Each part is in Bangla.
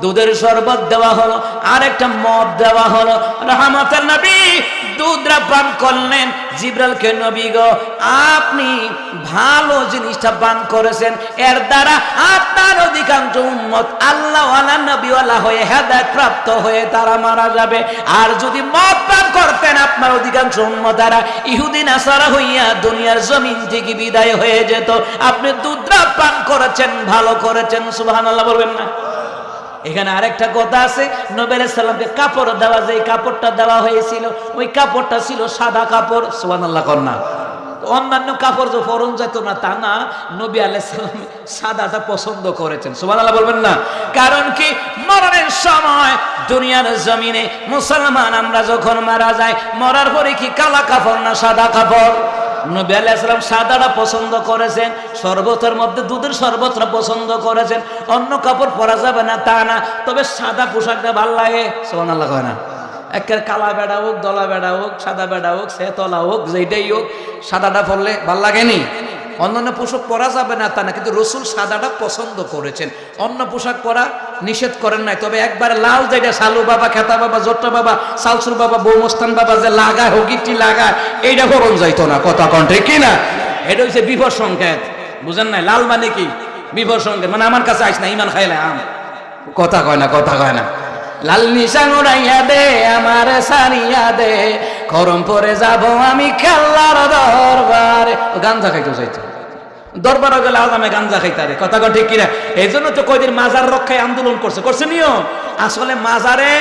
দুধের শরবত দেওয়া হলো আর একটা মদ দেওয়া হলো। রহমতের নবী দুধরা পান করলেন। জিব্রালকে নবী গো, আপনি ভালো জিনিসটা পান করেছেন। এর দ্বারা আপনার অধিকাংশ উম্মত আল্লাহওয়ালা, নবীওয়ালা হয়ে হেদায়ত প্রাপ্ত হয়ে তারা মারা যাবে। আর যদি মদ পান করতেন আপনার অধিকাংশ উম্মতারা, ইহুদিন আসারা হইয়া দুনিয়ার জমিন থেকে বিদায় হয়ে যেত। আপনি দুধরা পান করেছেন, ভালো করেছেন, সুবহানাল্লাহ বলবেন না। এখানে আরেকটা কথা আছে নবেল সাল্লামকে কাপড় দেওয়া যে কাপড়টা দেওয়া হয়েছিল, ওই কাপড়টা ছিল সাদা কাপড়। সোহান আল্লাহ কন্যা অন্যান্য কাপড় যে ফরন যেত না, তা না, নবী আলাইসাল্লাম সাদাটা পছন্দ করেছেন। আল্লাহ বলবেন না। কারণ কি, মরণের সময় দুনিয়ার জমিনে মুসলমান আমরা যখন মারা যাই, মরার পরে কি কালা কাপড় না সাদা কাপড়? নবী আলাইসালাম সাদাটা পছন্দ করেছেন, শরবতের মধ্যে দুধের শরবতটা পছন্দ করেছেন, অন্য কাপড় পরা যাবে না, তা না, তবে সাদা পোশাকটা ভালো লাগে। সোহান আল্লাহ না। একের কালা বেড়া হোক, দলা বেড়া হোক, সাদা বেড়া হোক সেতলা হোক যেটাই হোক, সাদাটা পরলে ভালো লাগেনি। অন্যান্য পোশাক পরা যাবে না, তা না, কিন্তু রসুল সাদাটা পছন্দ করেছেন। অন্য পোশাক পরা নিষেধ করেন নাই। তবে একবার লাল যেটা সালু বাবা, খেতা বাবা, জোট্টা বাবা সালসুর বাবা বৌমস্তান বাবা যে লাগায় হকিটি লাগায়, এইটা করণ যাইতো না। কথা কণ্ঠে কি না? এটা হচ্ছে বিপদ সংকেত। বুঝেন নাই? লাল মানে কি? বিপদ সংকেত। মানে আমার কাছে আইস না, ইমান খাইলে আম। কথা কয় না, কথা কয় না। লাল নিশান উড়াইয়া দে, আমার সারিয়া দে, করম পরে যাব আমি খেলার দরবারে। গাঞ্জা খাইতে চাইতো দরবার গেলে আজামে গাঞ্জা খাইতারে কথা ঠিক কিনা? এই জন্য তো কয়দিন মাজার রক্ষায় আন্দোলন করছে। করছে নিও আসলে মাজারে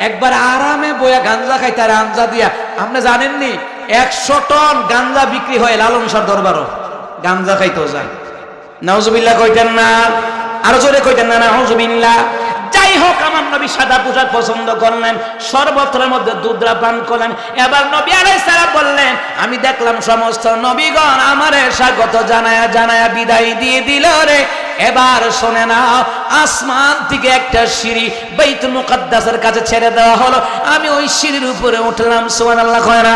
একবার আরামে বয়া গাঞ্জা খাইতারে আঞ্জা দিয়া। আপনি জানেননি? একশো টন গাঞ্জা বিক্রি হয় লালন সার দরবারও। গাঞ্জা খাইতেও যায়। নাউজুবিল্লাহ কইতেন না। আরও জোরে কইতেন না, নাউজুবিল্লাহ। হোক আমার নবী সাদা পোশাক পছন্দ করলেন, সর্বত্রের মধ্যে দুধরা পান করলেন। এবার নবী আলাই সারা বললেন, আমি দেখলাম সমস্ত নবীগণ আমারে স্বাগত জানায়া জানায়া বিদায় দিয়ে দিল রে। এবার শোনে না আসমান থেকে একটা সিঁড়ি বাইতুল মুকাদ্দাসের কাছে ছেড়ে দেওয়া হলো। আমি ওই সিঁড়ির উপরে উঠলাম, সুবহানাল্লাহ কয় না?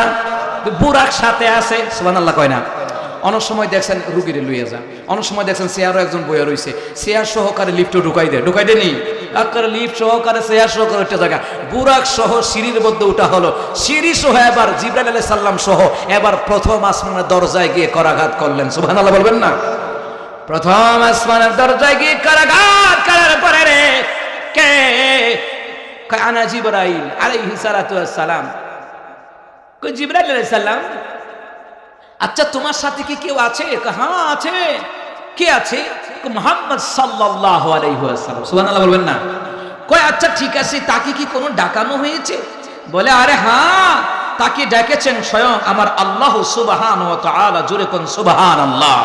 বুরাক সাথে আছে, সুবহানাল্লাহ কয় না? অনেক সময় দেখছেন রুগীরে লইয়া যান। অনেক সময় দেখছেন চেয়ারও একজন বইয়া রয়েছে চেয়ার সহকারে লিফটও ঢুকাই দেয়। ঢুকাই দেয়নি? একবারে লিফট সহকারে, চেয়ার সহকারে একটা জায়গা। বুরাক সহ সিঁড়ির মধ্যে উঠা হলো। সিঁড়ি সহ এবার জিব্রাইল আলাইহিস সাল্লাম সহ এবার প্রথম আসমানের দরজায় গিয়ে করাঘাত করলেন। সুবহানাল্লাহ বলবেন না? প্রথম আসমানের দরজায় গিয়ে করাঘাত করার পরে রে কে? আনা জিব্রাইল আলাইহিস সালাতু ওয়াস সালাম। কই জিব্রাইল আলাইহিস সালাম আচ্ছা তোমার সাথে কি কেউ আছে? হ্যাঁ আছে। কে আছে? মোহাম্মদ সাল্লাল্লাহু আলাইহি ওয়াসাল্লাম। সুবহানাল্লাহ বলবেন না। কয় আচ্ছা ঠিক আছে, তাকে কি কোনো ডাকানো হয়েছে? বলে, আরে হ্যাঁ তাকে ডেকেছেন স্বয়ং আমার আল্লাহ সুবহান ওয়া তাআলা, জুরে কোন সুবহানাল্লাহ।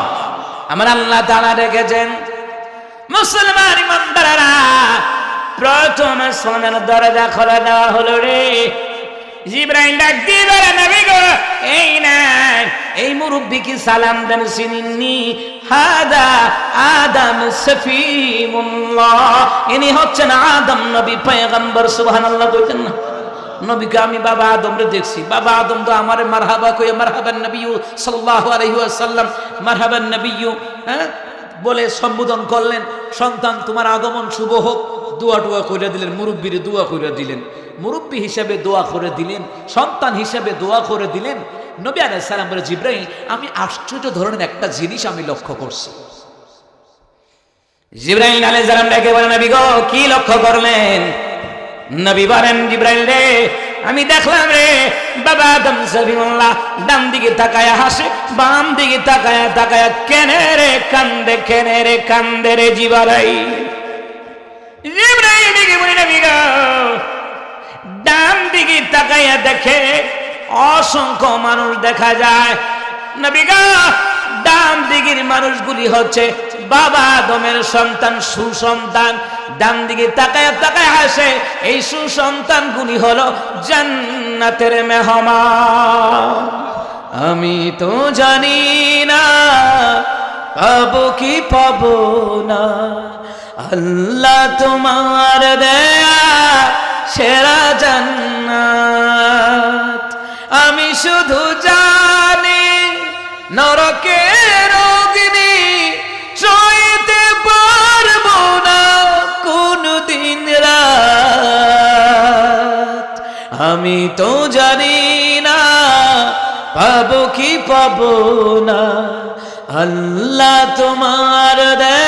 আমার আল্লাহ তাআলা ডেকেছেন। মুসলমান ইমানদারেরা, প্রথম সোনার দরজা খোলা দেওয়া হলো রে। জিব্রাইল ডাক দিয়ে বলে, নবী গো, এই না এই মুরব্বী কি সালাম দেন চিনিনি হাদা আদম সফিমুল্লাহ। ইনি হচ্ছেন আদম নবী, পয়গম্বর, সুবহানাল্লাহ কইতেন না নবীকে আমি বাবা আদম রে দেখছি। বাবা আদম তো আমার মারহাবা কই মারহাবান নবী সাল্লাল্লাহু আলাইহি ওয়াসাল্লাম। মারহাবান নবী হ্যাঁ বলে সম্বোধন করলেন, সন্তান, তোমার আগমন শুভ হোক। দোয়া টোয়া করে দিলেন, মুরব্বীরে দোয়া করে দিলেন। মুরব্বী হিসাবে দোয়া করে দিলেন, সন্তান হিসাবে দোয়া করে দিলেন। নবী আলাইহিস সালাম বলে, জিব্রাইল, আমি আশ্চর্য ধরনের একটা জিনিস আমি লক্ষ্য করছি। জিব্রাইল আলাইহিস সালাম ডেকে বলেন নবী গো, কি লক্ষ্য করলেন? নবী বলেন, জিব্রাইল রে, আমি দেখলাম রে, বাবা আদম সবিউল্লাহ ডান দিকে তাকায়া হাসে বাম দিকে তাকায়া তাকায়া, কেনে রে কান্দে, কেনে রে কান্দে রে জিবারাই জিব্রাইল নবী গো ডান দিকে তাকাইয়া দেখে অসংখ্য মানুষ দেখা যায়। নবিগা ডান দিকের মানুষগুলি হচ্ছে বাবা আদমের সন্তান, সুসন্তান। ডান দিকে তাকায় তাকায় হাসে এই সুসন্তানগুলি হলো জান্নাতের মেহমান। আমি তো জানি না, পাবো কি পাবো না। আল্লাহ তোমার দেয়া, সেরা জান্নাত। আমি শুধু জানি নরকের অগ্নি সইতে পারব না কোনদিন রাত। আমি তো জানি না, পাবো কি পাবো না। আল্লাহ তোমার দেয়া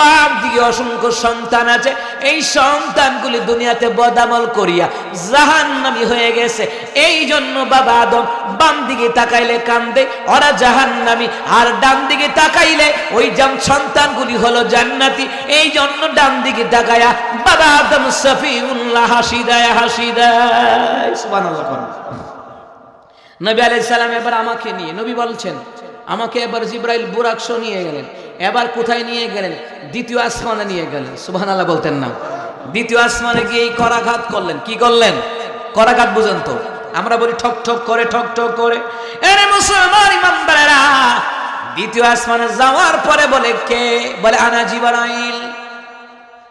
বাপ দিকে অসংখ্য সন্তান আছে। এই সন্তানগুলি দুনিয়াতে বদামল করিয়া জাহান্নামি হয়ে গেছে। এই জন্য বাবা আদম বাম দিকে তাকাইলে কান্দে, ওরা জাহান্নামি। আর ডান দিকে তাকাইলে ওই জাম সন্তানগুলি হলো জান্নাতি। এই জন্য ডান দিকে তাকায়া বাবা আদম সফিউল্লাহ হাসি দেয় হাসি দেয়। নবী আলাইহিস সালাম এবার আমাকে নিয়ে, নবী বলছেন আমাকে এবার জিব্রাইল বুরাকশ নিয়ে গেলেন, এবার কোথায় নিয়ে গেলেন? দ্বিতীয় আসমানে নিয়ে গেলেন। সুবহানাল্লাহ বলতেন না। দ্বিতীয় আসমানে গিয়ে এই করাঘাত করলেন। কি করলেন? করাঘাত বুঝেন তো। আমরা বলি ঠক ঠক করে, ঠক ঠক করে। এরে মুসলমান ইমানদারেরা, দ্বিতীয় আসমানে যাওয়ার পরে বলে কে? বলে আনা জিবরাইল।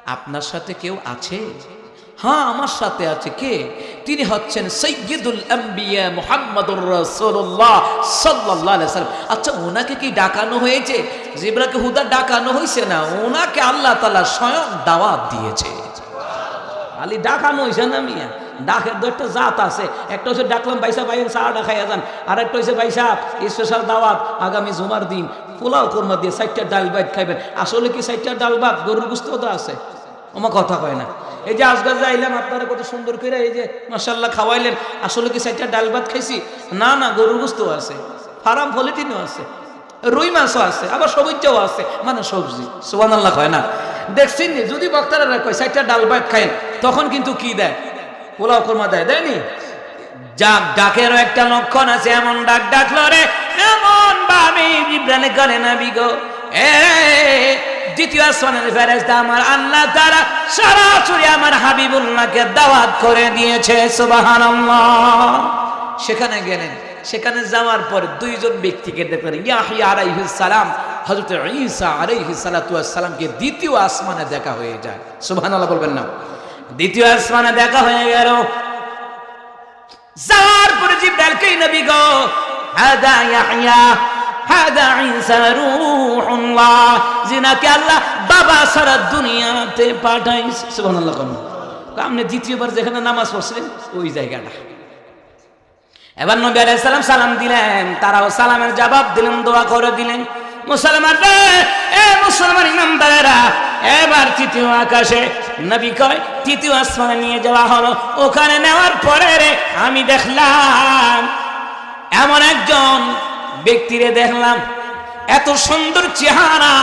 আপনার সাথে কেউ আছে? হ্যাঁ আমার সাথে আছে। কে? তিনি হচ্ছেন সৈয়দুল আম্বিয়া মুহাম্মাদুর রাসূলুল্লাহ সাল্লাল্লাহু আলাইহি সাল্লাম আচ্ছা ওনাকে কি ডাকানো হয়েছে? জিব্রাকে হুদা ডাকানো হয়েছে না? ওনাকে আল্লাহ তাআলা স্বয়ং দাওয়াত দিয়েছে। আলি ডাকানো হয়েছে না মিয়া? ডাকের দু একটা জাত আছে। একটা হচ্ছে ডাকলাম বাইসা বাইন চা খাইয়া যান। আর একটা হচ্ছে বাইসা স্পেশাল দাওয়াত, আগামী জুমার দিন পোলাও কোরমা দিয়ে চারটা ডাল ভাত খাইবেন। আসলে কি চারটা ডাল ভাত? গরুর গুস্ত তো আছে। আমার কথা কয় না। এই যে আজগাজ যাইলাম আপনারা কত সুন্দর করে এই যে মাসাল্লাহ খাওয়াইলেন। আসলে কি চারটা ডাল ভাত খাইছি? না না, গরুর গুস্ত আছে, ফার্ম ফলিটিনও আছে, রুই মাছও আছে, আবার সবুজটাও আছে মানে সবজি সুবান আল্লাহ কয় না? দেখছেন নি, যদি বক্তারা কয় চারটা ডাল ভাত খাইন তখন কিন্তু কি দেয়? পোলাও কোরমা দেয় দেয়নি যাক, ডাকেরও একটা লক্ষণ আছে, এমন ডাক ডাকলো রে, এমন ভাবে বিভ্রানে করে না বিগো। এ দ্বিতীয় আসমানের ফেরেশতা আমার আল্লাহ তারা সরাসরি আমার হাবিবুল্লাহকে দাওয়াত করে দিয়েছে, সুবহানাল্লাহ। সেখানে গেলেন। সেখানে যাওয়ার পরে দুইজন ব্যক্তিকে দেখলেন, ইয়াহিয়া আলাইহিস সালাম, হযরত ঈসা আলাইহিস সালাতু সালামকে দ্বিতীয় আসমানে দেখা হয়ে যায়। সুবহানাল্লাহ বলবেন না। দ্বিতীয় আসমানে দেখা হয়ে গেল। যাওয়ার পরে জিব্রাইলকে নবী গো, হাদা ইয়াহিয়া হাদা ঈসা আল্লাহ বাবা সারা দুনিয়াতে সুবহানাল্লাহ আপনি দ্বিতীয়বার যেখানে নামাজ পড়ছিলেন ওই জায়গাটা। এবার নবী আলাইহিস সালাম সালাম দিলেন, তারাও সালামের জবাব দিলেন, দোয়া করে দিলেন। মুসলমান রে এ মুসলমান ইমামদারেরা এবার তৃতীয় আকাশে, নবী কয়, তৃতীয় আসমানে নিয়ে যাওয়া হলো। ওখানে নেওয়ার পরে রে, আমি দেখলাম ব্যক্তিরে দেখলাম, এত সুন্দর চেহারা,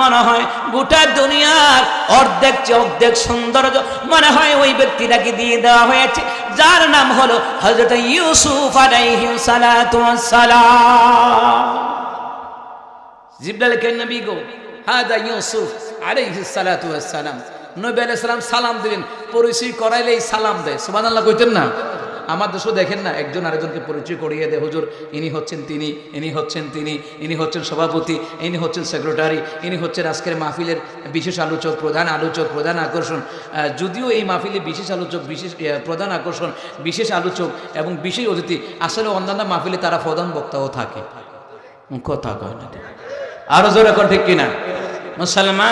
মনে হয় গোটা দুনিয়ার অর্ধেক অর্ধেক সৌন্দর্য, মনে হয় ওই ব্যক্তিটাকে দিয়ে দেওয়া হয়েছে, যার নাম হলো হজরত ইউসুফ আলাইহি সালাতু সালাম জিব্রাইল কে নবী গো, হাদা ইউসুফ আলাইহি সালাতু সালাম নবী আলাইহিস সালাম সালাম দিলেন, পরিচয় করাইলেই সালাম দেয়। সুবহানাল্লাহ কইতেন না? আমার দেশও দেখেন না। একজন আরেকজনকে পরিচয় করিয়ে দেয় হুজুর, ইনি হচ্ছেন তিনি, ইনি হচ্ছেন তিনি, ইনি হচ্ছেন সভাপতি, ইনি হচ্ছেন সেক্রেটারি, ইনি হচ্ছেন আজকের মাহফিলের বিশেষ আলোচক, প্রধান আলোচক, প্রধান আকর্ষণ। যদিও এই মাহফিলে বিশেষ আলোচক, বিশেষ প্রধান আকর্ষণ, বিশেষ আলোচক এবং বিশেষ অতিথি, আসলে অন্যান্য মাহফিলে তারা প্রধান বক্তাও থাকে। কথা কয় না। আরও জোরে ঠিক কিনা? মুসলমান